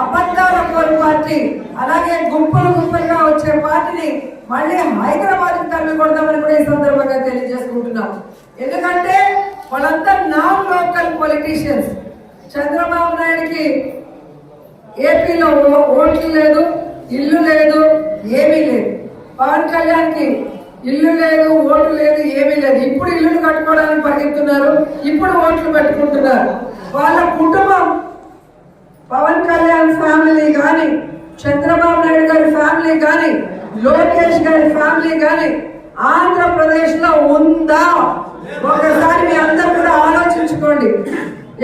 అబద్ధాల కోరు పార్టీ అలాగే గుంపులు గుంపులుగా వచ్చే పార్టీని మళ్ళీ హైదరాబాద్ తరలి కొడదామని కూడా ఈ సందర్భంగా తెలియజేసుకుంటున్నాం. ఎందుకంటే వాళ్ళంతా నాన్ లోకల్ పొలిటీషియన్స్ చంద్రబాబు నాయుడికి ఏపీలో ఓట్లు లేదు ఇల్లు లేదు ఏమీ లేదు. పవన్ కళ్యాణ్కి ఇల్లు లేదు ఓటు లేదు ఏమీ లేదు. ఇప్పుడు ఇల్లులు కట్టుకోవడానికి పరిగెత్తున్నారు ఇప్పుడు ఓట్లు పెట్టుకుంటున్నారు వాళ్ళ కుటుంబం పవన్ కళ్యాణ్ ఫ్యామిలీ కానీ చంద్రబాబు నాయుడు గారి ఫ్యామిలీ కానీ లోకేష్ గారి ఫ్యామిలీ కానీ ఆంధ్రప్రదేశ్లో ఉందా? ఒకసారి మీ అందరు కూడా ఆలోచించుకోండి.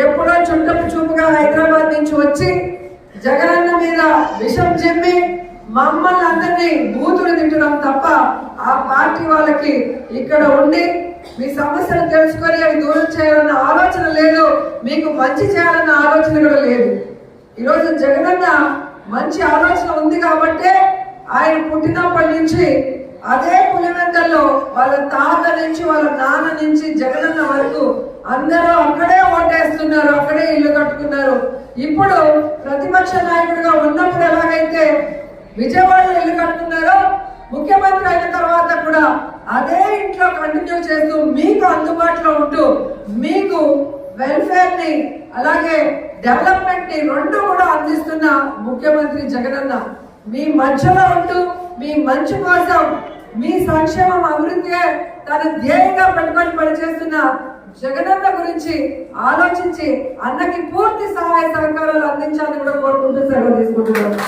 ఎప్పుడో చుట్టపు చూపుగా హైదరాబాద్ నుంచి వచ్చి జగనన్న మీద విషం చెమ్మి మమ్మల్ని అందరినీ బూతులు తిట్టడం తప్ప ఆ పార్టీ వాళ్ళకి ఇక్కడ ఉండి మీ సమస్యలు తెలుసుకొని అవి దూరం చేయాలన్న ఆలోచన లేదు. మీకు మంచి చేయాలన్న ఆలోచన కూడా ఈరోజు జగనన్న మంచి ఆలోచన ఉంది కాబట్టే ఆయన పుట్టినప్పటి నుంచి అదే పులివెందల్లో వాళ్ళ తాత నుంచి వాళ్ళ నాన్న నుంచి జగనన్న వరకు అందరూ అక్కడే ఓటేస్తున్నారు అక్కడే ఇల్లు కట్టుకున్నారు. ఇప్పుడు ప్రతిపక్ష నాయకుడిగా ఉన్నప్పుడు ఎలాగైతే విజయవాడలో ఇల్లు కట్టుకున్నారో ముఖ్యమంత్రి అయిన తర్వాత కూడా అదే ఇంట్లో కంటిన్యూ చేస్తూ మీకు అందుబాటులో ఉంటూ మీకు వెల్ఫేర్ని అలాగే డెవలప్మెంట్ని రెండు కూడా అందిస్తున్న ముఖ్యమంత్రి జగనన్న. మీ మధ్యలో ఉంటూ మీ మంచి కోసం మీ సంక్షేమం అభివృద్ధి తన ధ్యేయంగా పెట్టుకొని పనిచేస్తున్న జగనన్న గురించి ఆలోచించి అన్నకి పూర్తి సహాయ సహకారాలు అందించాలని కూడా కోరుకుంటూ సెలవు తీసుకుంటున్నాను.